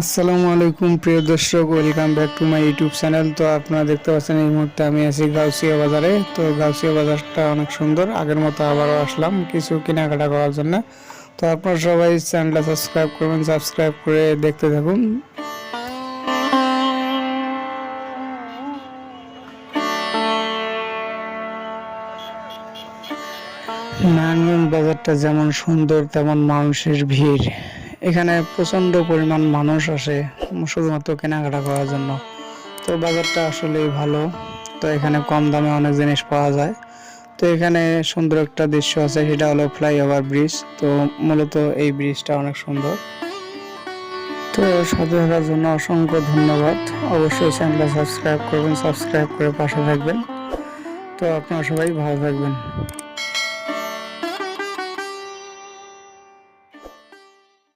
আসসালামু আলাইকুম, প্রিয় দর্শক welcome back to my YouTube channel তো আপনারা দেখতে পাচ্ছেন, এই মুহূর্তে আমি আছি গাউসিয়া বাজারে। তো গাউসিয়া বাজারটা অনেক সুন্দর, আগের মতো আবারও আসলাম কিছু কেনাকাটা করার জন্য। তো আপনারা সবাই চ্যানেলটা সাবস্ক্রাইব করবেন সাবস্ক্রাইব করে দেখতে থাকুন। নারায়ণগঞ্জ বাজারটা যেমন সুন্দর, তেমন মানুষের ভিড়। এখানে প্রচণ্ড পরিমাণ মানুষ আসে, শুধুমাত্র কেনাকাটা করার জন্য। তো বাজারটা আসলেই ভালো। তো এখানে কম দামে অনেক জিনিস পাওয়া যায়। তো এখানে সুন্দর একটা দৃশ্য আছে, সেটা হলো ফ্লাইওভার ব্রিজ। তো মূলত এই ব্রিজটা অনেক সুন্দর। তো সাথে থাকার জন্য অসংখ্য ধন্যবাদ। অবশ্যই চ্যানেলটা সাবস্ক্রাইব করবেন, সাবস্ক্রাইব করে পাশে থাকবেন। তো আপনারা সবাই ভালো থাকবেন।